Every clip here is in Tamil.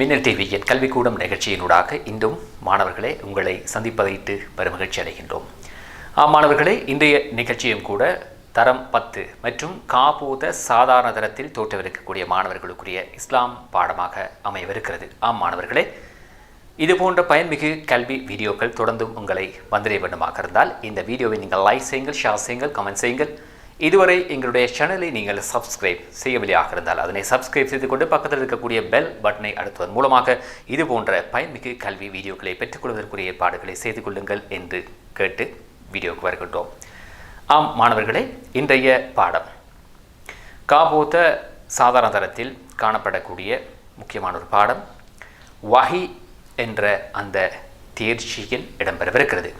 மின்னல் டிவியின் கல்விக்கூடம் நிகழ்ச்சியினூடாக இன்றும் மாணவர்களே உங்களை சந்திப்பதையிட்டு பெருமகிழ்ச்சி அடைகின்றோம். ஆம் மாணவர்களே இன்றைய நிகழ்ச்சியும் கூட தரம் பத்து மற்றும் காபூத சாதாரண தரத்தில் தோற்றவிருக்கக்கூடிய மாணவர்களுக்குரிய இஸ்லாம் பாடமாக அமையவிருக்கிறது. ஆம் மாணவர்களே இது போன்ற பயன்மிகு கல்வி வீடியோக்கள் தொடர்ந்தும் உங்களை வந்திட வேண்டுமாக இருந்தால் இந்த வீடியோவை நீங்கள் லைக் செய்யுங்கள் ஷேர் செய்யுங்கள் கமெண்ட் செய்யுங்கள். இதுவரை எங்களுடைய சேனலை நீங்கள் சப்ஸ்கிரைப் செய்யவில்லையாக இருந்தால் அதனை சப்ஸ்கிரைப் செய்து கொண்டு பக்கத்தில் இருக்கக்கூடிய பெல் பட்டனை அழுத்துவதன் மூலமாக இது போன்ற பயன்மிகு கல்வி வீடியோக்களை பெற்றுக்கொள்வதற்குரிய ஏற்பாடுகளை செய்து கொள்ளுங்கள் என்று கேட்டு வீடியோவுக்கு வருகின்றோம். ஆம் மாணவர்களே இன்றைய பாடம். காபோத்த சாதாரண தரத்தில் காணப்படக்கூடிய முக்கியமான ஒரு பாடம். வகி என்ற அந்த தேர்ச்சியில் இடம்பெறவிருக்கிறது.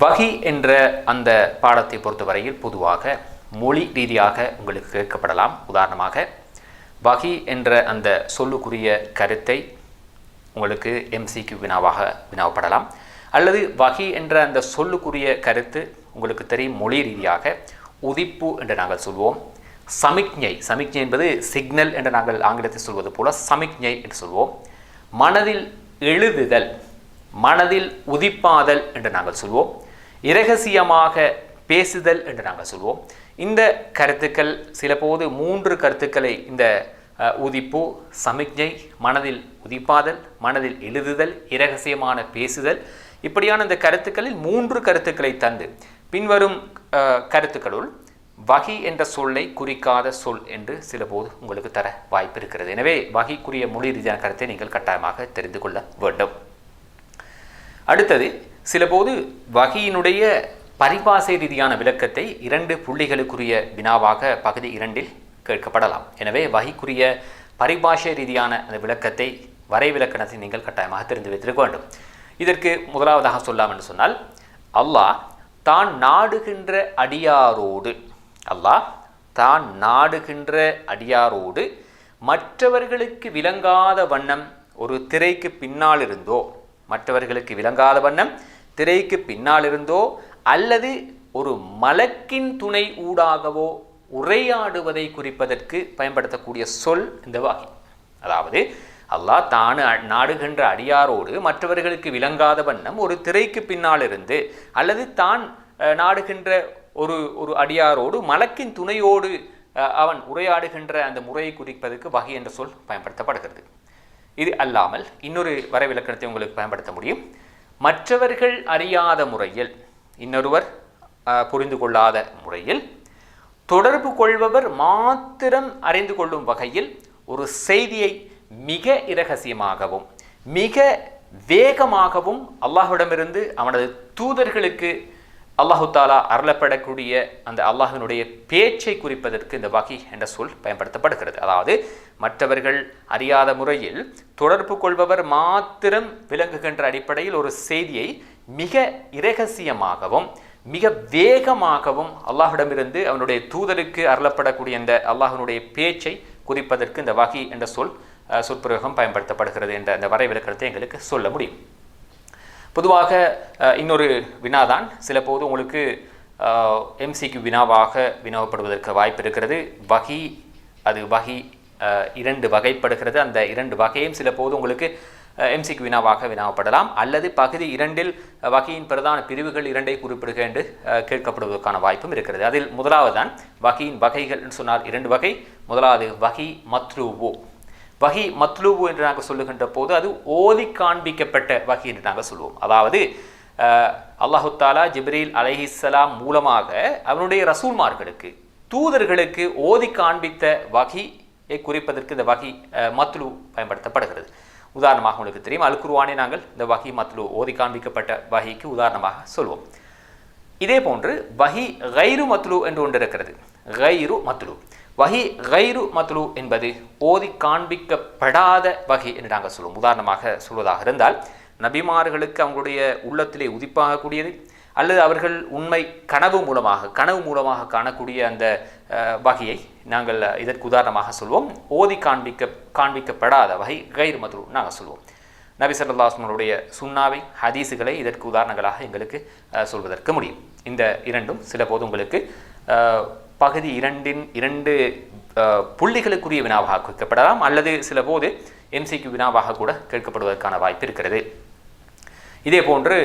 வகி என்ற அந்த பாடத்தை பொறுத்தவரையில் பொதுவாக மொழி ரீதியாக உங்களுக்கு கேட்கப்படலாம். உதாரணமாக வகி என்ற அந்த சொல்லுக்குரிய கருத்தை உங்களுக்கு எம்சிக்கு வினாவாக வினாவப்படலாம். அல்லது வகி என்ற அந்த சொல்லுக்குரிய கருத்து உங்களுக்கு தெரியும் மொழி ரீதியாக உதிப்பு என்று நாங்கள் சொல்வோம். சமிக்ஞை சமிக்ஞை என்பது சிக்னல் என்று நாங்கள் ஆங்கிலத்தில் சொல்வது போல சமிக்ஞை என்று சொல்வோம். மனதில் எழுதுதல் மனதில் உதிப்பாதல் என்று நாங்கள் சொல்வோம். இரகசியமாக பேசுதல் என்று நாங்கள் சொல்வோம். இந்த கருத்துக்கள் சில போது மூன்று கருத்துக்களை இந்த உதிப்பு சமிக்ஞை மனதில் உதிப்பாதல் மனதில் எழுதுதல் இரகசியமான பேசுதல் இப்படியான இந்த கருத்துக்களில் மூன்று கருத்துக்களை தந்து பின்வரும் கருத்துக்களுள் வகி என்ற சொல்லை குறிக்காத சொல் என்று சில போது உங்களுக்கு தர வாய்ப்பு இருக்கிறது. எனவே வகிக்குரிய மொழி ரீதியான கருத்தை நீங்கள் கட்டாயமாக தெரிந்து கொள்ள வேண்டும். அடுத்தது சிலபோது வகையினுடைய பரிபாசை ரீதியான விளக்கத்தை இரண்டு புள்ளிகளுக்குரிய வினாவாக பகுதி இரண்டில் கேட்கப்படலாம். எனவே வகைக்குரிய பரிபாஷை ரீதியான அந்த விளக்கத்தை வரை விளக்கணத்தை நீங்கள் கட்டாயமாக தெரிந்து வைத்திருக்க வேண்டும். இதற்கு முதலாவதாக சொல்லாம் என்று சொன்னால் அல்லாஹ் தான் நாடுகின்ற அடியாரோடு அல்லாஹ் தான் நாடுகின்ற அடியாரோடு மற்றவர்களுக்கு விளங்காத வண்ணம் ஒரு திரைக்கு பின்னால் இருந்தோ மற்றவர்களுக்கு விளங்காத வண்ணம் திரைக்கு பின்னாலிருந்தோ அல்லது ஒரு மலக்கின் துணை ஊடாகவோ உரையாடுவதை குறிப்பதற்கு பயன்படுத்தக்கூடிய சொல் இந்த வகை. அதாவது அல்லாஹ் தானு நாடுகின்ற அடியாரோடு மற்றவர்களுக்கு விளங்காத வண்ணம் ஒரு திரைக்கு பின்னாலிருந்து அல்லது தான் நாடுகின்ற ஒரு ஒரு அடியாரோடு மலக்கின் துணையோடு அவன் உரையாடுகின்ற அந்த முறையை குறிப்பதற்கு வகை என்ற சொல் பயன்படுத்தப்படுகிறது. இது அல்லாமல் இன்னொரு வரைவிலக்கணத்தை உங்களுக்கு பயன்படுத்த முடியும். மற்றவர்கள் அறியாத முறையில் இன்னொருவர் புரிந்து கொள்ளாத முறையில் தொடர்பு கொள்பவர் மாத்திரம் அறிந்து கொள்ளும் வகையில் ஒரு செய்தியை மிக இரகசியமாகவும் மிக வேகமாகவும் அல்லாஹ்விடமிருந்து அவனது தூதர்களுக்கு அல்லாஹு தாலா அருளப்படக்கூடிய அந்த அல்லாஹினுடைய பேச்சை குறிப்பதற்கு இந்த வகி என்ற சொல் பயன்படுத்தப்படுகிறது. அதாவது மற்றவர்கள் அறியாத முறையில் தொடர்பு கொள்பவர் மாத்திரம் விளங்குகின்ற அடிப்படையில் ஒரு செய்தியை மிக இரகசியமாகவும் மிக வேகமாகவும் அல்லாஹ்விடமிருந்து அவனுடைய தூதருக்கு அருளப்படக்கூடிய அந்த அல்லாஹனுடைய பேச்சை குறிப்பதற்கு இந்த வகி என்ற சொல் சொற்பிரயோகம் பயன்படுத்தப்படுகிறது என்ற அந்த வரைவிலக்கணத்தை எங்களுக்கு சொல்ல முடியும். பொதுவாக இன்னொரு வினாதான் சில போது உங்களுக்கு எம்சிக்கு வினாவாக வினாவப்படுவதற்கு வாய்ப்பு இருக்கிறது. வகி அது வகி இரண்டு வகைப்படுகிறது. அந்த இரண்டு வகையும் சில போது உங்களுக்கு எம்சிக்கு வினாவாக வினாவப்படலாம். அல்லது பகுதி இரண்டில் வகையின் பிரதான பிரிவுகள் இரண்டை குறிப்பிடுக என்று கேட்கப்படுவதற்கான வாய்ப்பும் இருக்கிறது. அதில் முதலாவது தான் வகையின் வகைகள் சொன்னார். இரண்டு வகை. முதலாவது வகி மத்ரூவோ. வகி மத்லூபு என்று நாங்கள் சொல்லுகின்ற போது அது ஓதி காண்பிக்கப்பட்ட வகி என்று நாங்கள் சொல்லுவோம் அதாவது அல்லாஹு தாலா ஜிப்ரீல் அலைஹிஸ்ஸலாம் மூலமாக அவனுடைய ரசூல்மார்களுக்கு தூதர்களுக்கு ஓதி காண்பித்த வகி குறிப்பதற்கு இந்த வகி மத்லு பயன்படுத்தப்படுகிறது. உதாரணமாக உங்களுக்கு தெரியும் அல் குர்ஆனை நாங்கள் இந்த வகி மத்லு ஓதி காண்பிக்கப்பட்ட வகிக்கு உதாரணமாக சொல்வோம். இதே போன்று வஹி கைரு மத்லு என்று ஒன்று இருக்கிறது. கைரு மத்லு. வஹி கைரு மத்லு என்பது ஓதி காண்பிக்கப்படாத வகை என்று நாங்கள் சொல்லுவோம் உதாரணமாக சொல்வதாக இருந்தால் நபிமார்களுக்கு அவங்களுடைய உள்ளத்திலே உதிப்பாகக்கூடியது அல்லது அவர்கள் உண்மை கனவு மூலமாக கனவு மூலமாக காணக்கூடிய அந்த வகையை நாங்கள் இதற்கு உதாரணமாக சொல்வோம். ஓதி காண்பிக்க காண்பிக்கப்படாத வகை கைரு மதுரு நாங்கள் சொல்வோம். நபி சல்லாஸ்மனுடைய சுண்ணாவை ஹதீஸுகளை இதற்கு உதாரணங்களாக எங்களுக்கு சொல்வதற்கு முடியும். இந்த இரண்டும் சில போது உங்களுக்கு பகுதி இரண்டின் இரண்டு புள்ளிகளுக்குரிய வினாவாக கேட்கப்படலாம். அல்லது சில போது எம்சிக்கு வினாவாக கூட கேட்கப்படுவதற்கான வாய்ப்பு இருக்கிறது. இதே போன்று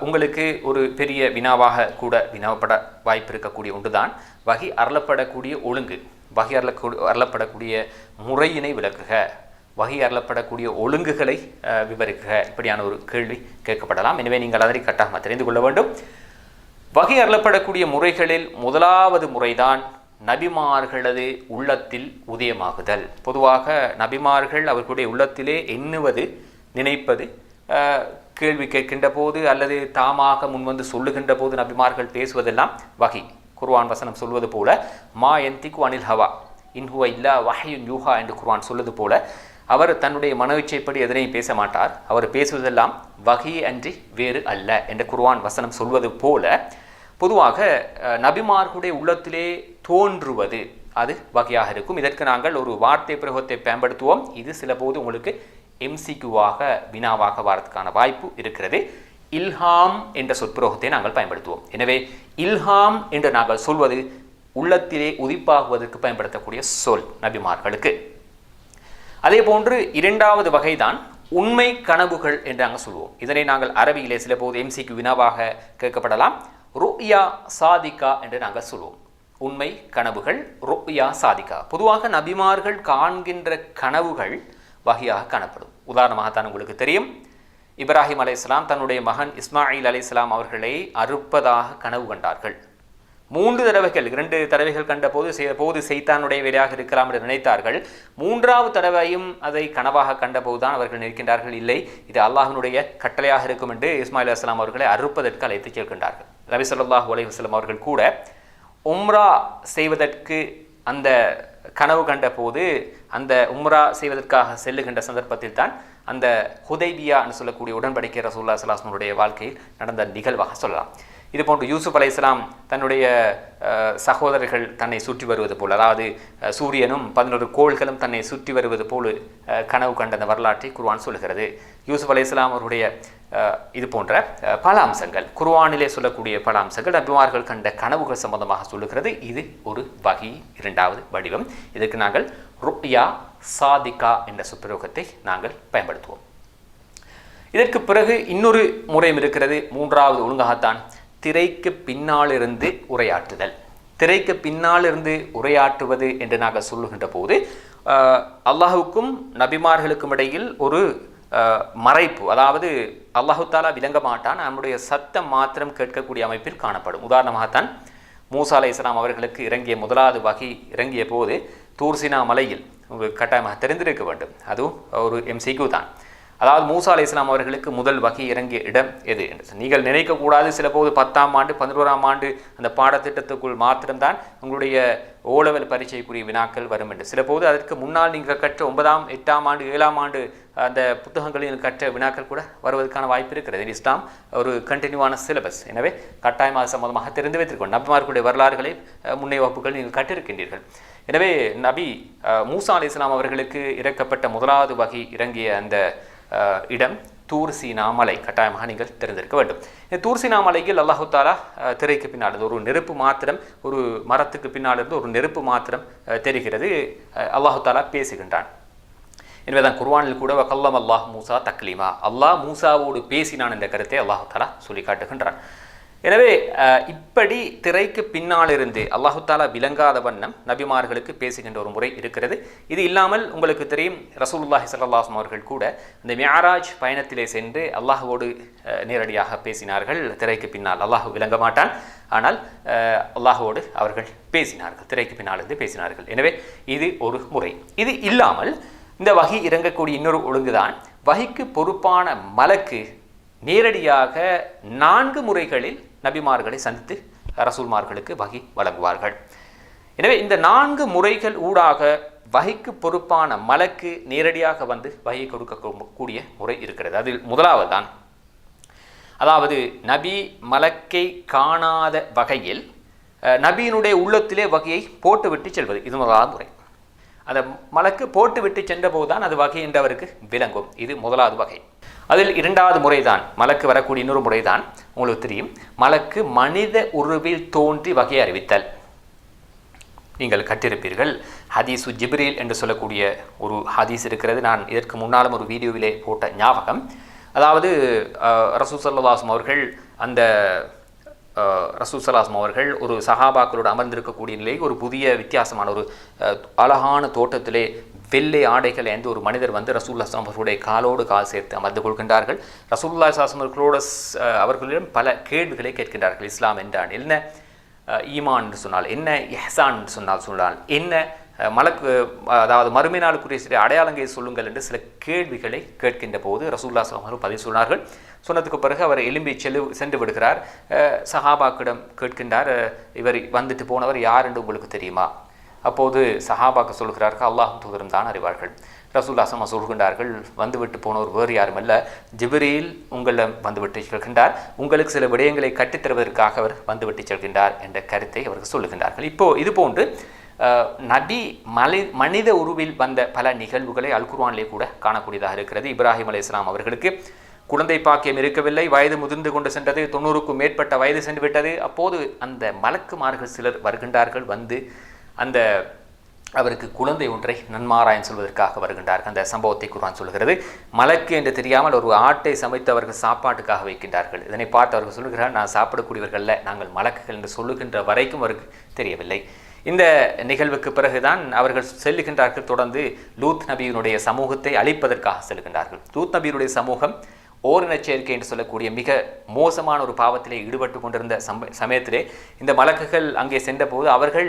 உங்களுக்கு ஒரு பெரிய வினாவாக கூட வினாவப்பட வாய்ப்பு இருக்கக்கூடிய ஒன்றுதான். வகை அருளப்படக்கூடிய ஒழுங்கு. வகை அருளக்கூ அருளப்படக்கூடிய முறையினை விளக்குக. வகை அருளப்படக்கூடிய ஒழுங்குகளை அஹ், விவரிக்குக இப்படியான ஒரு கேள்வி கேட்கப்படலாம். எனவே நீங்கள் அதனை கட்டாக தெரிந்து கொள்ள வேண்டும். வகை அருளப்படக்கூடிய முறைகளில் முதலாவது முறைதான் நபிமார்களது உள்ளத்தில் உதயமாகுதல். பொதுவாக நபிமார்கள் அவர்களுடைய உள்ளத்திலே எண்ணுவது நினைப்பது கேள்வி கேட்கின்ற போது அல்லது தாமாக முன்வந்து சொல்லுகின்ற போது நபிமார்கள் பேசுவதெல்லாம் வகை. குர்வான் வசனம் சொல்வது போல மா எந்திக்கு அனில் ஹவா இன்ஹுவ இல்லா வஹையுன் யூஹா என்று குர்வான் சொல்வது போல அவர் தன்னுடைய மனோச்சைப்படி எதனையும் பேச மாட்டார். அவர் பேசுவதெல்லாம் வகை அன்றி வேறு அல்ல என்ற குர்வான் வசனம் சொல்வது போல பொதுவாக நபிமார்களுடைய உள்ளத்திலே தோன்றுவது அது வகையாக இருக்கும். இதற்கு நாங்கள் ஒரு வார்த்தை பிரயோகத்தை பயன்படுத்துவோம். இது சில போது உங்களுக்கு எம்சிக்யூவாக வினாவாக வரதுக்கான வாய்ப்பு இருக்கிறது. இல்ஹாம் என்ற சொற்புரோகத்தை நாங்கள் பயன்படுத்துவோம். எனவே இல்ஹாம் என்று நாங்கள் சொல்வது உள்ளத்திலே உதிப்பாகுவதற்கு பயன்படுத்தக்கூடிய சொல் நபிமார்களுக்கு. அதே போன்று இரண்டாவது வகைதான் உண்மை கனவுகள் என்று நாங்கள் சொல்வோம். இதனை நாங்கள் அரபியிலே சில போது எம்சிக்கு வினாவாக கேட்கப்படலாம். ருயா சாதிகா என்று நாங்கள் சொல்வோம். உண்மை கனவுகள் ருயா சாதிகா. பொதுவாக நபிமார்கள் காண்கின்ற கனவுகள் வகையாக காணப்படும். உதாரணமாகத்தான் உங்களுக்கு தெரியும். இப்ராஹிம் அலைஹிஸ்ஸலாம் தன்னுடைய மகன் இஸ்மாயில் அலைஹிஸ்ஸலாம் அவர்களை அறுப்பதாக கனவு கண்டார்கள். மூன்று தடவைகள் இரண்டு தடவைகள் கண்டபோது போது செய்தானுடைய வேலையாக இருக்கலாம் என்று நினைத்தார்கள். மூன்றாவது தடவையும் அதை கனவாக கண்டபோதுதான் அவர்கள் நிற்கின்றார்கள் இல்லை இது அல்லாஹினுடைய கட்டளையாக இருக்கும் என்று இஸ்மாயில் அஸ்லாம் அவர்களை அறுப்பதற்கு அழைத்துச் செல்கின்றார்கள். ரவி ஸல்லல்லாஹு அலைஹி அவர்கள் கூட உம்ரா செய்வதற்கு அந்த கனவு கண்ட போது அந்த உம்ரா செய்வதற்காக செல்லுகின்ற சந்தர்ப்பத்தில் தான் அந்த ஹுதைபியான்னு சொல்லக்கூடிய உடன்படிக்கை ரசூல்லா சலாஸ்மனுடைய வாழ்க்கையில் நடந்த நிகழ்வாக சொல்லலாம். இது போன்று யூசுப் இஸ்லாம் தன்னுடைய சகோதரர்கள் தன்னை சுற்றி வருவது போல் அதாவது சூரியனும் பதினொரு கோள்களும் தன்னை சுற்றி வருவது போல் கனவு கண்ட அந்த வரலாற்றை குர்வான் சொல்கிறது யூசுப் அலைஹிஸ்ஸலாம் அவருடைய இது போன்ற பல அம்சங்கள். குர்ஆனிலே சொல்லக்கூடிய பல அம்சங்கள் நபிமார்கள் கண்ட கனவுகள் சம்பந்தமாக சொல்லுகிறது. இது ஒரு வகை இரண்டாவது வடிவம். இதற்கு நாங்கள் ருப்யா சாதிகா என்ற சுப்பிரயோகத்தை நாங்கள் பயன்படுத்துவோம். இதற்கு பிறகு இன்னொரு முறையும் இருக்கிறது. மூன்றாவது ஒழுங்காகத்தான் திரைக்கு பின்னாலிருந்து உரையாற்றுதல். திரைக்கு பின்னாலிருந்து உரையாற்றுவது என்று நாங்கள் சொல்லுகின்ற போது அல்லாஹுக்கும் நபிமார்களுக்கும் இடையில் ஒரு மறைப்பு. அதாவது அல்லாஹு தாலா விளங்க மாட்டான் நம்முடைய சத்தம் மாத்திரம் கேட்கக்கூடிய அமைப்பில் காணப்படும். உதாரணமாகத்தான் மூசா அலை இஸ்லாம் அவர்களுக்கு இறங்கிய முதலாவது வகை இறங்கிய போது தூர்சினா மலையில் கட்டாயமாக தெரிந்திருக்க வேண்டும். அதுவும் ஒரு எம்சிக்யூ தான். அதாவது மூசா அலை இஸ்லாம் அவர்களுக்கு முதல் வகை இறங்கிய இடம் எது என்று நீங்கள் நினைக்கக்கூடாது சில போது பத்தாம் ஆண்டு பதினோராம் ஆண்டு அந்த பாடத்திட்டத்துக்குள் மாத்திரம்தான் உங்களுடைய ஓலவல் பரீட்சைக்குரிய வினாக்கள் வரும் என்று. சில போது அதற்கு முன்னால் நீங்கள் கற்ற ஒன்பதாம் எட்டாம் ஆண்டு ஏழாம் ஆண்டு அந்த புத்தகங்களில் கற்ற வினாக்கள் கூட வருவதற்கான வாய்ப்பு இருக்கிறது. இது இஸ்லாம் ஒரு கண்டினியூவான சிலபஸ் எனவே கட்டாயமாக அது தெரிந்து வைத்திருக்கோம் நபிமார்களுடைய வரலாறுகளை முன்னே வகுப்புகள் நீங்கள் கற்றிருக்கின்றீர்கள். எனவே நபி மூசா அலி இஸ்லாம் அவர்களுக்கு இறக்கப்பட்ட முதலாவது வகை இறங்கிய அந்த இடம் தூர் சீனா மலை. கட்டாயமாக நீங்கள் தெரிந்திருக்க வேண்டும். இந்த தூர் சீனா மலையில் அல்லாஹு தாலா திரைக்கு பின்னால் ஒரு நெருப்பு மாத்திரம் ஒரு மரத்துக்கு பின்னால் இருந்து ஒரு நெருப்பு மாத்திரம் தெரிகிறது. அல்லாஹு தாலா பேசுகின்றான். எனவேதான் குர்வானில் கூட வக்கல்லம் அல்லாஹ் மூசா தக்லீமா. அல்லாஹ் மூசாவோடு பேசினான் என்ற கருத்தை அல்லாஹு தாலா சொல்லி காட்டுகின்றான். எனவே இப்படி திரைக்கு பின்னாலிருந்து அல்லாஹு தாலா விளங்காத வண்ணம் நபிமார்களுக்கு பேசுகின்ற ஒரு முறை இருக்கிறது. இது இல்லாமல் உங்களுக்கு தெரியும் ரசூலுல்லாஹி சல்லாஹம் அவர்கள் கூட இந்த மியாராஜ் பயணத்திலே சென்று அல்லாஹுவோடு நேரடியாக பேசினார்கள். திரைக்கு பின்னால் அல்லாஹ் விளங்க மாட்டான். ஆனால் அல்லாஹுவோடு அவர்கள் பேசினார்கள். திரைக்கு பின்னாலிருந்து பேசினார்கள். எனவே இது ஒரு முறை. இது இல்லாமல் இந்த வகை இறங்கக்கூடிய இன்னொரு ஒழுங்குதான். வகைக்கு பொறுப்பான மலக்கு நேரடியாக நான்கு முறைகளில் நபிமார்களை சந்தித்து ரசூல்மார்களுக்கு வகை வழங்குவார்கள். எனவே இந்த நான்கு முறைகள் ஊடாக வகைக்கு பொறுப்பான மலக்கு நேரடியாக வந்து வகை கொடுக்கக்கூடிய முறை இருக்கிறது. அதில் முதலாவது தான் அதாவது நபி மலக்கை காணாத வகையில் நபியினுடைய உள்ளத்திலே வகையை போட்டுவிட்டு செல்வது. இது முதலாவது முறை. அந்த மலக்கு போட்டுவிட்டு சென்றபோது தான் அது வகை என்றவருக்கு விளங்கும். இது முதலாவது வகை. அதில் இரண்டாவது முறைதான் மலக்கு வரக்கூடிய இன்னொரு முறைதான் உங்களுக்கு தெரியும். மலக்கு மனித உருவில் தோன்றி வகை அறிவித்தல். நீங்கள் கட்டிருப்பீர்கள் ஹதீசு ஜிப்ரீல் என்று சொல்லக்கூடிய ஒரு ஹதீஸ் இருக்கிறது. நான் இதற்கு முன்னாலும் ஒரு வீடியோவிலே போட்ட ஞாபகம். அதாவது ரசூசல்லாஸ்ம் அவர்கள் அந்த ரசூசலாஸ்ம் அவர்கள் ஒரு சஹாபாக்களோடு அமர்ந்திருக்கக்கூடிய நிலை ஒரு புதிய வித்தியாசமான ஒரு அழகான தோட்டத்திலே வெள்ளை ஆடைகள் என்ற ஒரு மனிதர் வந்து ரசூல்லா அஸ்லாம் அவர்களுடைய காலோடு கால் சேர்த்து அமர்ந்து கொள்கின்றார்கள். ரசூல்லா அஸ்லாம் அவர்களோட அவர்களிடம் பல கேள்விகளை கேட்கின்றார்கள். இஸ்லாம் என்றான் என்ன? ஈமான் என்று சொன்னால் என்ன? எஹசான் சொன்னால் சொன்னால் என்ன? மலக்கு அதாவது மறுமை நாளுக்குரிய சில அடையாளங்களை சொல்லுங்கள் என்று சில கேள்விகளை கேட்கின்ற போது ரசூல்லா அஸ்லாம் அவர்கள் பதில் சொன்னார்கள். சொன்னதுக்கு பிறகு அவர் எலும்பி செல்லு சென்று விடுகிறார். சஹாபாக்கிடம் கேட்கின்றார் இவர் வந்துட்டு போனவர் யார் என்று உங்களுக்கு தெரியுமா? அப்போது சஹாபாக்கு சொல்கிறார்கள் அல்லாஹ் தூதரம் தான் அறிவார்கள். ரசூல்லாசமா சொல்கின்றார்கள் வந்துவிட்டு போனவர் வேறு யாரும் அல்ல. ஜிபிரியில் உங்களிடம் வந்துவிட்டு செல்கின்றார். உங்களுக்கு சில விடயங்களை கட்டித்தருவதற்காக அவர் வந்துவிட்டு செல்கின்றார் என்ற கருத்தை அவர்கள் சொல்லுகின்றார்கள். இப்போது இது போன்று நபி மலை மனித உருவில் வந்த பல நிகழ்வுகளை அல்குர்வானிலே கூட காணக்கூடியதாக இருக்கிறது. இப்ராஹிம் அலி இஸ்லாம் அவர்களுக்கு குழந்தை பாக்கியம் இருக்கவில்லை. வயது முதிர்ந்து கொண்டு சென்றது. தொண்ணூறுக்கும் மேற்பட்ட வயது சென்று விட்டது. அப்போது அந்த மலக்குமார்கள் சிலர் வருகின்றார்கள். வந்து அந்த அவருக்கு குழந்தை ஒன்றை நன்மாராயன் சொல்வதற்காக வருகின்றார்கள். அந்த சம்பவத்தை குர்வான் சொல்கிறது. மலக்கு என்று தெரியாமல் ஒரு ஆட்டை சமைத்து அவர்கள் சாப்பாட்டுக்காக வைக்கின்றார்கள். இதனை பார்த்து அவர்கள் சொல்கிறார் நான் சாப்பிடக்கூடியவர்கள் நாங்கள் மலக்குகள் என்று சொல்லுகின்ற வரைக்கும் அவருக்கு தெரியவில்லை. இந்த நிகழ்வுக்கு பிறகுதான் அவர்கள் செல்லுகின்றார்கள் தொடர்ந்து லூத் நபியினுடைய சமூகத்தை அழிப்பதற்காக செல்கின்றார்கள் லூத் நபியினுடைய சமூகம் ஓரின சேர்க்கை என்று சொல்லக்கூடிய மிக மோசமான ஒரு பாவத்திலே ஈடுபட்டு கொண்டிருந்த சம்ப சமயத்திலே இந்த மலக்குகள் அங்கே சென்றபோது அவர்கள்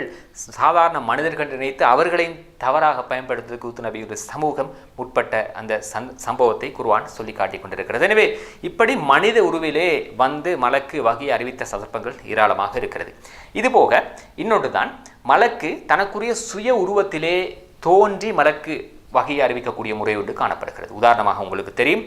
சாதாரண மனிதர்கள் நினைத்து அவர்களையும் தவறாக பயன்படுத்த கூத்து நபியுடைய சமூகம் உட்பட்ட அந்த சந் சம்பவத்தை குருவான் சொல்லி காட்டிக் கொண்டிருக்கிறது. எனவே இப்படி மனித உருவிலே வந்து மலக்கு வகை அறிவித்த சந்தர்ப்பங்கள் ஏராளமாக இருக்கிறது. இதுபோக இன்னொன்று தான் மலக்கு தனக்குரிய சுய உருவத்திலே தோன்றி மலக்கு வகையை அறிவிக்கக்கூடிய முறை ஒன்று காணப்படுகிறது. உதாரணமாக உங்களுக்கு தெரியும்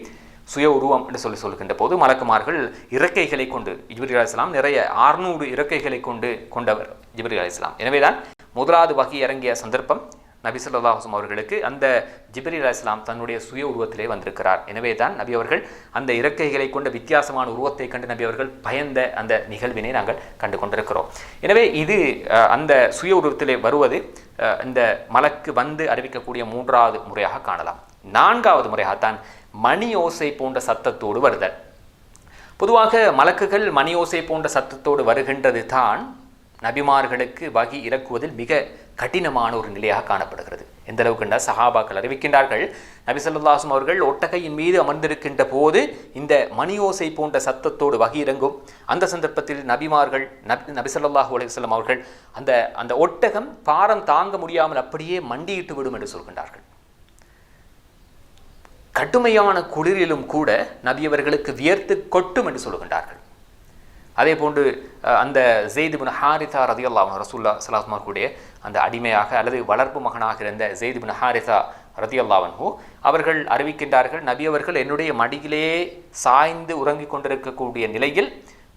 சுய உருவம் என்று சொல்லி சொல்கின்ற போது மலக்குமார்கள் இறக்கைகளை கொண்டு ஜிபிரி அலிஸ்லாம் நிறைய ஆறுநூறு இறக்கைகளை கொண்டு கொண்டவர் ஜிபிரி அலிஸ்லாம் எனவேதான் முதலாவது வகை இறங்கிய சந்தர்ப்பம் நபி ஸல்லல்லாஹு அவர்களுக்கு அந்த ஜிப்ரி அலிஸ்லாம் தன்னுடைய சுய உருவத்திலே வந்திருக்கிறார். எனவே தான் நபி அவர்கள் அந்த இறக்கைகளை கொண்ட வித்தியாசமான உருவத்தை கண்டு நபி அவர்கள் பயந்த அந்த நிகழ்வினை நாங்கள் கண்டு கொண்டிருக்கிறோம். எனவே இது அஹ், அந்த சுய உருவத்திலே வருவது அஹ், இந்த மலக்கு வந்து அறிவிக்கக்கூடிய மூன்றாவது முறையாக காணலாம். நான்காவது முறையாகத்தான் மணி ஓசை போன்ற சத்தத்தோடு வருதல். பொதுவாக மலக்குகள் மணி ஓசை போன்ற சத்தத்தோடு வருகின்றது தான் நபிமார்களுக்கு வகி இறக்குவதில் மிக கடினமான ஒரு நிலையாக காணப்படுகிறது. எந்த அளவுக்குண்டா சஹாபாக்கள் அறிவிக்கின்றார்கள் நபி ஸல்லல்லாஹு அவர்கள் ஒட்டகையின் மீது அமர்ந்திருக்கின்ற போது இந்த மணி ஓசை போன்ற சத்தத்தோடு வகி இறங்கும். அந்த சந்தர்ப்பத்தில் நபிமார்கள் நபி நபி ஸல்லல்லாஹு அவர்கள் அந்த அந்த ஒட்டகம் பாரம் தாங்க முடியாமல் அப்படியே மண்டியிட்டு விடும் என்று சொல்கின்றார்கள். கடுமையான குளிரிலும் கூட நபியவர்களுக்கு வியர்த்து கொட்டும் என்று சொல்லுகின்றார்கள் அதே போன்று அந்த ஜெயித் பின் ஹாரிதா ரதியல்லாஹ் ரசூல்லா சலாஸ்மா கூடிய அந்த அடிமையாக அல்லது வளர்ப்பு மகனாக இருந்த ஜெயித் பின் ஹாரிதா ரதியல்லாவன்ஹூ அவர்கள் அறிவிக்கின்றார்கள் நபி அவர்கள் என்னுடைய மடியிலே சாய்ந்து உறங்கிக் கொண்டிருக்கக்கூடிய நிலையில்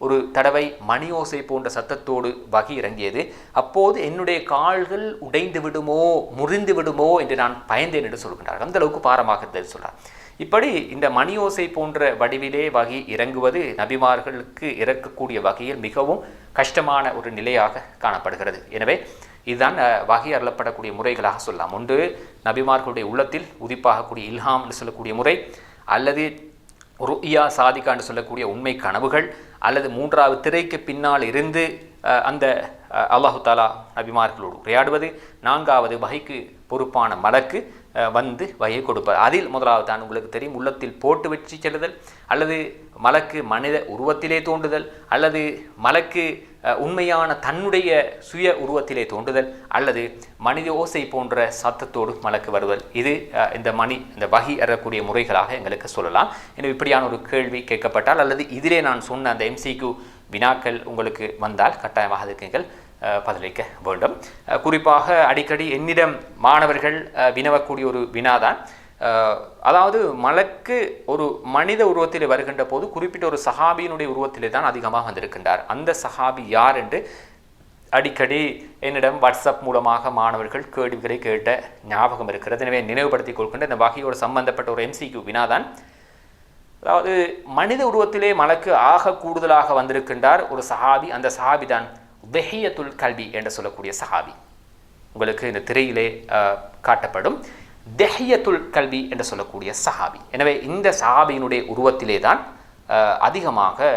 ஒரு தடவை மணி ஓசை போன்ற சத்தத்தோடு வகி இறங்கியது. அப்போது என்னுடைய கால்கள் உடைந்து விடுமோ முறிந்து விடுமோ என்று நான் பயந்தேன் என்று சொல்கின்றார்கள். அந்த அளவுக்கு பாரமாக இருந்தது இப்படி இந்த மணி ஓசை போன்ற வடிவிலே வகி இறங்குவது நபிமார்களுக்கு இறக்கக்கூடிய வகையில் மிகவும் கஷ்டமான ஒரு நிலையாக காணப்படுகிறது. எனவே இதுதான் வகை அருளப்படக்கூடிய முறைகளாக சொல்லலாம். ஒன்று நபிமார்களுடைய உள்ளத்தில் உதிப்பாகக்கூடிய இல்ஹாம் என்று சொல்லக்கூடிய முறை அல்லது ருயா சாதிகான்னு சொல்லக்கூடிய உண்மை கனவுகள் அல்லது மூன்றாவது திரைக்கு பின்னால் இருந்து அந்த அல்லாஹு தாலா நபிமார்களோடு உரையாடுவது நான்காவது வகைக்கு பொறுப்பான மலக்கு வந்து வகை கொடுப்பார். அதில் முதலாவது தான் உங்களுக்கு தெரியும் உள்ளத்தில் போட்டு வச்சு செல்லுதல் அல்லது மலக்கு மனித உருவத்திலே தோன்றுதல் அல்லது மலக்கு உண்மையான தன்னுடைய சுய உருவத்திலே தோன்றுதல் அல்லது மனித ஓசை போன்ற சத்தத்தோடு மலக்கு வருதல். இது இந்த மணி இந்த வகி அறக்கூடிய முறைகளாக எங்களுக்கு சொல்லலாம். எனவே இப்படியான ஒரு கேள்வி கேட்கப்பட்டால் அல்லது இதிலே நான் சொன்ன அந்த எம்சிக்கு வினாக்கள் உங்களுக்கு வந்தால் கட்டாயமாக அதுக்கு நீங்கள் பதிலளிக்க வேண்டும். குறிப்பாக அடிக்கடி என்னிடம் மாணவர்கள் வினவக்கூடிய ஒரு வினாதான் அதாவது மலக்கு ஒரு மனித உருவத்தில் வருகின்ற போது குறிப்பிட்ட ஒரு சஹாபியினுடைய உருவத்திலே தான் அதிகமாக வந்திருக்கின்றார். அந்த சஹாபி யார் என்று அடிக்கடி என்னிடம் வாட்ஸ்அப் மூலமாக மாணவர்கள் கேள்விகளை கேட்ட ஞாபகம் இருக்கிறது. எனவே நினைவுபடுத்திக் கொள்கின்ற இந்த வகையோடு சம்பந்தப்பட்ட ஒரு எம்சிக்கு வினாதான் அதாவது மனித உருவத்திலே மலக்கு ஆக கூடுதலாக வந்திருக்கின்றார் ஒரு சஹாபி. அந்த சஹாபி தான் வெஹியத்துல் கல்வி என்று சொல்லக்கூடிய சஹாபி. உங்களுக்கு இந்த திரையிலே காட்டப்படும். தெஹியத்துல் கல்வி என்று சொல்லக்கூடிய சஹாபி. எனவே இந்த சஹாபியினுடைய உருவத்திலே தான் அதிகமாக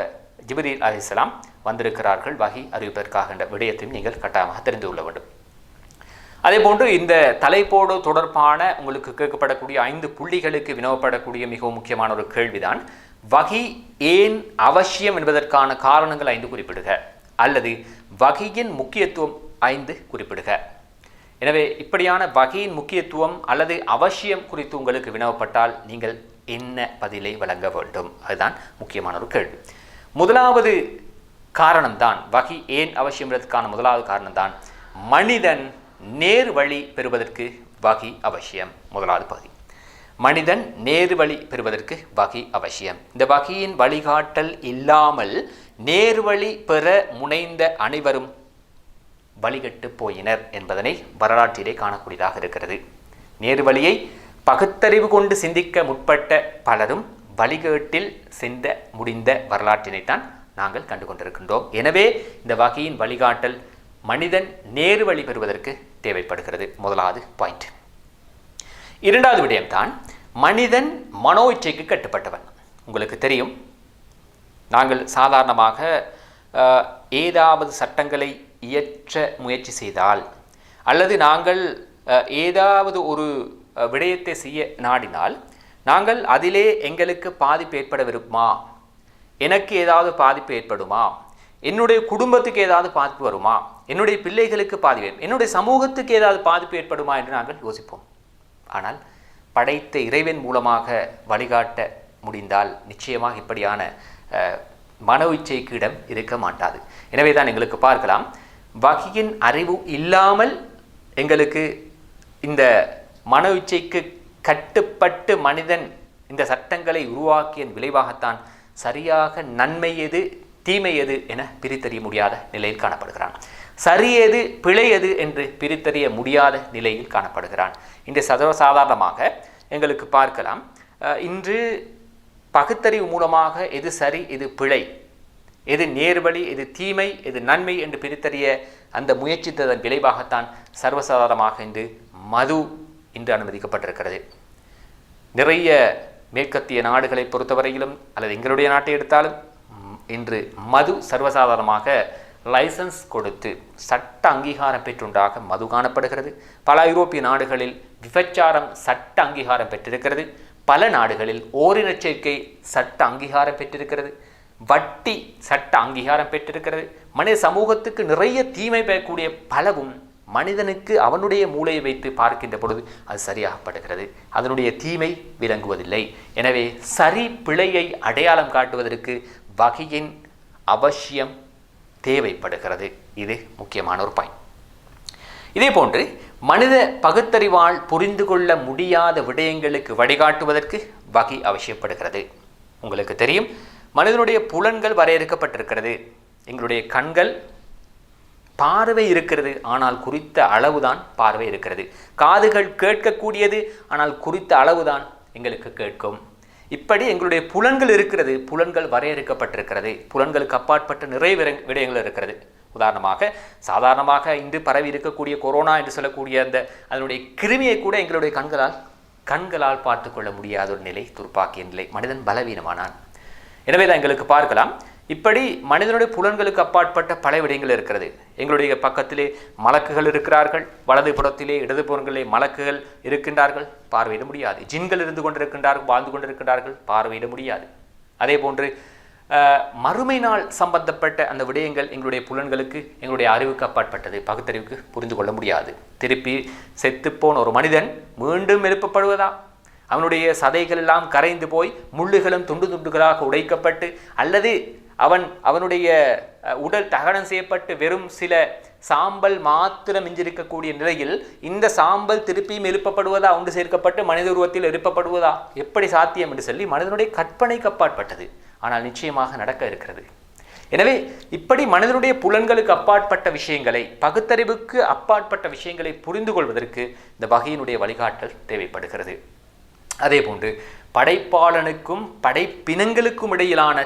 ஜிப்ரீல் அலிஸ்லாம் வந்திருக்கிறார்கள். வகி அறிவிப்பதற்காக என்ற விடயத்தையும் நீங்கள் கட்டாயமாக தெரிந்து கொள்ள வேண்டும். அதே போன்று இந்த தலைப்போடு தொடர்பான உங்களுக்கு கேட்கப்படக்கூடிய ஐந்து புள்ளிகளுக்கு வினவப்படக்கூடிய மிகவும் முக்கியமான ஒரு கேள்விதான் வகி ஏன் அவசியம் என்பதற்கான காரணங்கள் ஐந்து குறிப்பிடுக. அல்லது வகையின் முக்கியத்துவம் ஐந்து குறிப்பிடுக. எனவே இப்படியான வகையின் முக்கியத்துவம் அல்லது அவசியம் குறித்து உங்களுக்கு வினவப்பட்டால் நீங்கள் என்ன பதிலை வழங்க வேண்டும்? அதுதான் முக்கியமான ஒரு கேள்வி. முதலாவது காரணம்தான் வகி ஏன் அவசியம் என்பதற்கான முதலாவது காரணம்தான் மனிதன் நேர் வழி பெறுவதற்கு வகி அவசியம். முதலாவது பகுதி. மனிதன் நேர் வழி பெறுவதற்கு வகி அவசியம். இந்த வகையின் வழிகாட்டல் இல்லாமல் நேர்வழி பெற முனைந்த அனைவரும் வழிகட்டு போயினர் என்பதனை வரலாற்றிலே காணக்கூடியதாக இருக்கிறது. நேர்வழியை பகுத்தறிவு கொண்டு சிந்திக்க முற்பட்ட பலரும் வழிகேட்டில் சென்ற முடிந்த வரலாற்றினைத்தான் நாங்கள் கண்டு கொண்டிருக்கின்றோம் எனவே இந்த வகையின் வழிகாட்டல் மனிதன் நேரு வழி பெறுவதற்கு தேவைப்படுகிறது. முதலாவது பாயிண்ட் இரண்டாவது விடயம்தான் மனிதன் மனோ இச்சைக்கு கட்டுப்பட்டவன். உங்களுக்கு தெரியும் நாங்கள் சாதாரணமாக ஏதாவது சட்டங்களை இயற்ற முயற்சி செய்தால் அல்லது நாங்கள் ஏதாவது ஒரு விடயத்தை செய்ய நாடினால் நாங்கள் அதிலே எங்களுக்கு பாதிப்பு ஏற்பட விரும்புமா? எனக்கு ஏதாவது பாதிப்பு ஏற்படுமா? என்னுடைய குடும்பத்துக்கு ஏதாவது பாதிப்பு வருமா? என்னுடைய பிள்ளைகளுக்கு பாதிப்பு என்னுடைய சமூகத்துக்கு ஏதாவது பாதிப்பு ஏற்படுமா என்று நாங்கள் யோசிப்போம். ஆனால் படைத்த இறைவன் மூலமாக வழிகாட்ட முடிந்தால் நிச்சயமாக இப்படியான மன இச்சைக்கு இடம் இருக்க மாட்டாது. எனவே தான் எங்களுக்கு பார்க்கலாம். வகையின் அறிவு இல்லாமல் எங்களுக்கு இந்த மன இச்சைக்கு கட்டுப்பட்டு மனிதன் இந்த சட்டங்களை உருவாக்கிய விளைவாகத்தான் சரியாக நன்மை எது தீமை எது என பிரித்தறிய முடியாத நிலையில் காணப்படுகிறான். சரி எது பிழை எது என்று பிரித்தறிய முடியாத நிலையில் காணப்படுகிறான். இன்று சர்வசாதாரணமாக எங்களுக்கு பார்க்கலாம். இன்று பகுத்தறிவு மூலமாக எது சரி எது பிழை? எது நேர்வழி எது தீமை எது நன்மை என்று பிரித்தறிய அந்த முயற்சித்ததன் விளைவாகத்தான் சர்வசாதாரணமாக இன்று மது இன்று அனுமதிக்கப்பட்டிருக்கிறது. நிறைய மேற்கத்திய நாடுகளை பொறுத்தவரையிலும் அல்லது எங்களுடைய நாட்டை எடுத்தாலும் இன்று மது சர்வசாதாரணமாக லைசன்ஸ் கொடுத்து சட்ட அங்கீகாரம் பெற்றுண்டாக மது காணப்படுகிறது. பல ஐரோப்பிய நாடுகளில் விபச்சாரம் சட்ட அங்கீகாரம் பெற்றிருக்கிறது. பல நாடுகளில் ஓரினச் சேர்க்கை சட்ட அங்கீகாரம் பெற்றிருக்கிறது. வட்டி சட்ட அங்கீகாரம் பெற்றிருக்கிறது. மனித சமூகத்துக்கு நிறைய தீமை பெறக்கூடிய பலவும் மனிதனுக்கு அவனுடைய மூளையை வைத்து பார்க்கின்ற பொழுது அது சரியாகப்படுகிறது. அதனுடைய தீமை விளங்குவதில்லை. எனவே சரி பிழையை அடையாளம் காட்டுவதற்கு வகையின் அவசியம் தேவைப்படுகிறது. இது முக்கியமான ஒரு பாயிண்ட் இதே போன்று மனித பகுத்தறிவால் புரிந்து கொள்ள முடியாத விடயங்களுக்கு வழிகாட்டுவதற்கு வகை அவசியப்படுகிறது. உங்களுக்கு தெரியும் மனிதனுடைய புலன்கள் வரையறுக்கப்பட்டிருக்கிறது. எங்களுடைய கண்கள் பார்வை இருக்கிறது ஆனால் குறித்த அளவுதான் பார்வை இருக்கிறது. காதுகள் கேட்கக்கூடியது ஆனால் குறித்த அளவுதான் எங்களுக்கு கேட்கும். இப்படி எங்களுடைய புலன்கள் இருக்கிறது புலன்கள் வரையறுக்கப்பட்டிருக்கிறது. புலன்களுக்கு அப்பாற்பட்ட நிறைய விடயங்கள் இருக்கிறது. உதாரணமாக சாதாரணமாக இன்று பரவி இருக்கக்கூடிய கொரோனா என்று சொல்லக்கூடிய அந்த அதனுடைய கிருமியை கூட எங்களுடைய கண்களால் கண்களால் பார்த்து கொள்ள முடியாத ஒரு நிலை துர்ப்பாக்கிய நிலை மனிதன் பலவீனமானான். எனவே தான் எங்களுக்கு பார்க்கலாம். இப்படி மனிதனுடைய புலன்களுக்கு அப்பாற்பட்ட பல விடயங்கள் இருக்கிறது. எங்களுடைய பக்கத்திலே மலக்குகள் இருக்கிறார்கள் வலது புறத்திலே இடது புறங்களிலே மலக்குகள் இருக்கின்றார்கள் பார்வையிட முடியாது. ஜின்கள் இருந்து கொண்டிருக்கின்றார்கள் வாழ்ந்து கொண்டிருக்கின்றார்கள் பார்வையிட முடியாது. அதே போன்று மறுமை நாள் சம்பந்தப்பட்ட அந்த விடயங்கள் எங்களுடைய புலன்களுக்கு எங்களுடைய அறிவுக்கு அப்பாற்பட்டது. பகுத்தறிவுக்கு புரிந்து கொள்ள முடியாது. திருப்பி செத்துப்போன ஒரு மனிதன் மீண்டும் எழுப்பப்படுவதா? அவனுடைய சதைகள் எல்லாம் கரைந்து போய் முள்ளுகளும் துண்டு துண்டுகளாக உடைக்கப்பட்டு அல்லது அவன் அவனுடைய உடல் தகனம் செய்யப்பட்டு வெறும் சில சாம்பல் மாத்திரம் மிஞ்சிருக்கக்கூடிய நிலையில் இந்த சாம்பல் திருப்பியும் எழுப்பப்படுவதா? ஒன்று சேர்க்கப்பட்டு மனித உருவத்தில் எழுப்பப்படுவதா? எப்படி சாத்தியம் என்று சொல்லி மனிதனுடைய கற்பனைக்கு அப்பாற்பட்டது. ஆனால் நிச்சயமாக நடக்க இருக்கிறது. எனவே இப்படி மனிதனுடைய புலன்களுக்கு அப்பாற்பட்ட விஷயங்களை பகுத்தறிவுக்கு அப்பாற்பட்ட விஷயங்களை புரிந்து கொள்வதற்கு இந்த வகையினுடைய வழிகாட்டல் தேவைப்படுகிறது. அதே போன்று படைப்பாளனுக்கும் படைப்பினங்களுக்கும் இடையிலான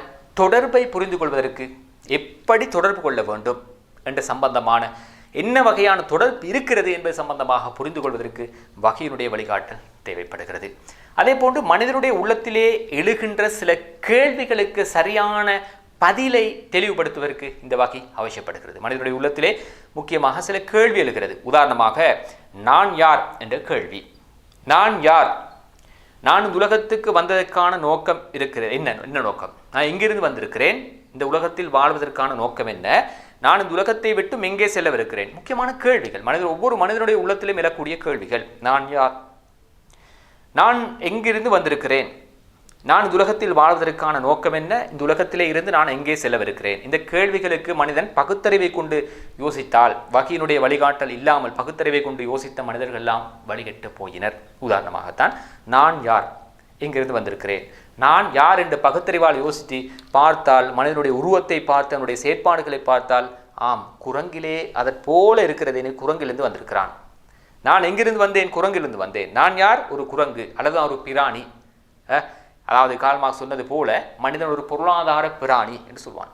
தொடர்பை புரிந்து கொள்வதற்கு எப்படி தொடர்பு கொள்ள வேண்டும் என்ற சம்பந்தமான என்ன வகையான தொடர்பு இருக்கிறது என்பது சம்பந்தமாக புரிந்து கொள்வதற்கு வகையினுடைய வழிகாட்டல் தேவைப்படுகிறது. அதே போன்று மனிதனுடைய உள்ளத்திலே எழுகின்ற சில கேள்விகளுக்கு சரியான பதிலை தெளிவுபடுத்துவதற்கு இந்த வகை அவசியப்படுகிறது. மனிதனுடைய உள்ளத்திலே முக்கியமாக சில கேள்வி எழுகிறது. உதாரணமாக நான் யார்? என்ற கேள்வி. நான் யார்? நான் இந்த உலகத்துக்கு வந்ததற்கான நோக்கம் இருக்கிறது என்ன என்ன நோக்கம்? நான் எங்கிருந்து வந்திருக்கிறேன். இந்த உலகத்தில் வாழ்வதற்கான நோக்கம் என்ன? நான் இந்த உலகத்தை விட்டு எங்கே செல்லவிருக்கிறேன்? முக்கியமான கேள்விகள். மனிதர் ஒவ்வொரு மனிதனுடைய உள்ளத்திலும் எழக்கூடிய கேள்விகள். நான் யார்? நான் எங்கிருந்து வந்திருக்கிறேன்? நான் இந்த உலகத்தில் வாழ்வதற்கான நோக்கம் என்ன? இந்த உலகத்திலே இருந்து நான் எங்கே செல்லவிருக்கிறேன்? இந்த கேள்விகளுக்கு மனிதன் பகுத்தறிவை கொண்டு யோசித்தால் வகையினுடைய வழிகாட்டல் இல்லாமல் பகுத்தறிவை கொண்டு யோசித்த மனிதர்கள் எல்லாம் வழிகட்டு போயினர். உதாரணமாகத்தான் நான் யார்? இங்கிருந்து வந்திருக்கிறேன்? நான் யார் என்று பகுத்தறிவால் யோசித்து பார்த்தால் மனிதனுடைய உருவத்தை பார்த்து அவனுடைய செயற்பாடுகளை பார்த்தால் ஆம் குரங்கிலே அதற்போல இருக்கிறது குரங்கிலிருந்து வந்திருக்கிறான். நான் எங்கிருந்து வந்தேன்? குரங்கிலிருந்து வந்தேன். நான் யார்? ஒரு குரங்கு அல்லது ஒரு பிராணி. அதாவது கால்மார்க் சொன்னது போல மனிதன் ஒரு பொருளாதார பிராணி என்று சொல்வான்.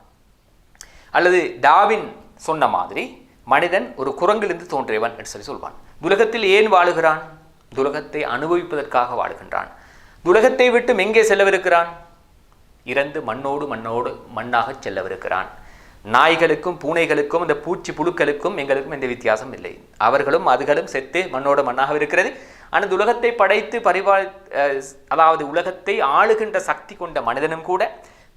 அல்லது டாவின் சொன்ன மாதிரி மனிதன் ஒரு குரங்கிலிருந்து தோன்றியவன் என்று சொல்லி சொல்வான். துலகத்தில் ஏன் வாழுகிறான்? துலகத்தை அனுபவிப்பதற்காக வாழுகின்றான். துலகத்தை விட்டு எங்கே செல்லவிருக்கிறான்? இறந்து மண்ணோடு மண்ணோடு மண்ணாக செல்லவிருக்கிறான். நாய்களுக்கும் பூனைகளுக்கும் இந்த பூச்சி புழுக்களுக்கும் எங்களுக்கும் எந்த வித்தியாசம் இல்லை. அவர்களும் அதுகளும் செத்து மண்ணோட மண்ணாக இருக்கிறது. ஆனால் இந்த உலகத்தை படைத்து பரிவாழ் அதாவது உலகத்தை ஆளுகின்ற சக்தி கொண்ட மனிதனும் கூட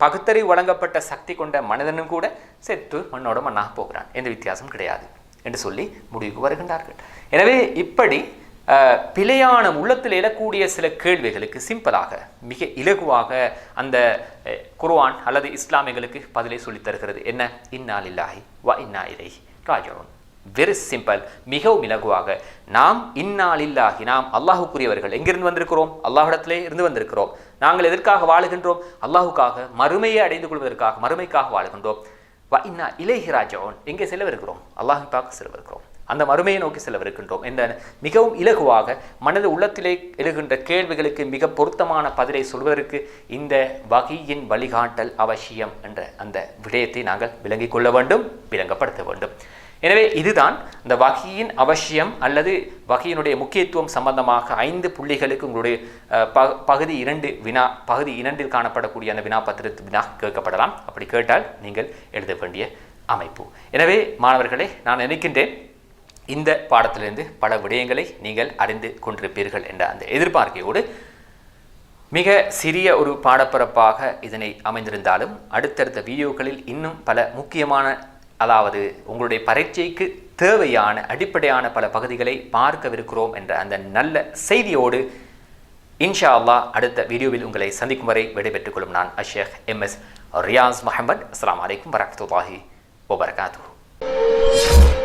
பகுத்தறிவு வழங்கப்பட்ட சக்தி கொண்ட மனிதனும் கூட செத்து மண்ணோட மண்ணாக போகிறான். எந்த வித்தியாசம் கிடையாது என்று சொல்லி முடிவுக்கு வருகின்றார்கள். எனவே இப்படி பிழையான உள்ளத்தில் எழக்கூடிய சில கேள்விகளுக்கு சிம்பிளாக மிக இலகுவாக அந்த குர்வான் அல்லது இஸ்லாம் எங்களுக்கு பதிலை சொல்லித் தருகிறது. என்ன? இன்னா இல்லாஹி வ இன்னா இலை ராஜோன் வெரி சிம்பிள் மிகவும் இலகுவாக. நாம் இந்நாளில்லாகி நாம் அல்லாஹுக்குரியவர்கள் எங்கிருந்து வந்திருக்கிறோம்? அல்லாஹிடத்திலே இருந்து வந்திருக்கிறோம். நாங்கள் எதற்காக வாழுகின்றோம்? அல்லாஹுக்காக மறுமையை அடைந்து கொள்வதற்காக மறுமைக்காக வாழுகின்றோம். வ இன்னா இலைஹி ராஜிஊன். எங்கே செல்லவிருக்கிறோம்? அல்லாஹுக்காக பார்க்க செல்லவிருக்கிறோம். அந்த மறுமையை நோக்கி செல்லவிருக்கின்றோம். இந்த மிகவும் இலகுவாக மனது உள்ளத்திலே எழுகின்ற கேள்விகளுக்கு மிக பொருத்தமான பதிலை சொல்வதற்கு இந்த வகையின் வழிகாட்டல் அவசியம் என்ற அந்த விடயத்தை நாங்கள் விளங்கிக் கொள்ள வேண்டும் விளங்கப்படுத்த வேண்டும். எனவே இதுதான் இந்த வகையின் அவசியம் அல்லது வகையினுடைய முக்கியத்துவம் சம்பந்தமாக ஐந்து புள்ளிகளுக்கு உங்களுடைய ப- பகுதி இரண்டு வினா பகுதி இரண்டில் காணப்படக்கூடிய அந்த வினா பத்திரத்து வினா கேட்கப்படலாம். அப்படி கேட்டால் நீங்கள் எழுத வேண்டிய அமைப்பு. எனவே மாணவர்களே நான் நினைக்கின்றேன் இந்த பாடத்திலிருந்து பல விடயங்களை நீங்கள் அறிந்து கொண்டிருப்பீர்கள் என்ற அந்த எதிர்பார்க்கையோடு மிக சிறிய ஒரு பாடப்பரப்பாக இதனை அமைந்திருந்தாலும் அடுத்தடுத்த வீடியோக்களில் இன்னும் பல முக்கியமான அதாவது உங்களுடைய பரீட்சைக்கு தேவையான அடிப்படையான பல பகுதிகளை பார்க்கவிருக்கிறோம் என்ற அந்த நல்ல செய்தியோடு இன்ஷா அல்லா அடுத்த வீடியோவில் உங்களை சந்திக்கும் வரை விடைபெற்றுக் கொள்ளும் நான் அஷேக் எம் எஸ் ரியாஸ் முகமது அஸ்லாம் வலைக்கம் வரமத்துல்லாஹி வபரகாத்து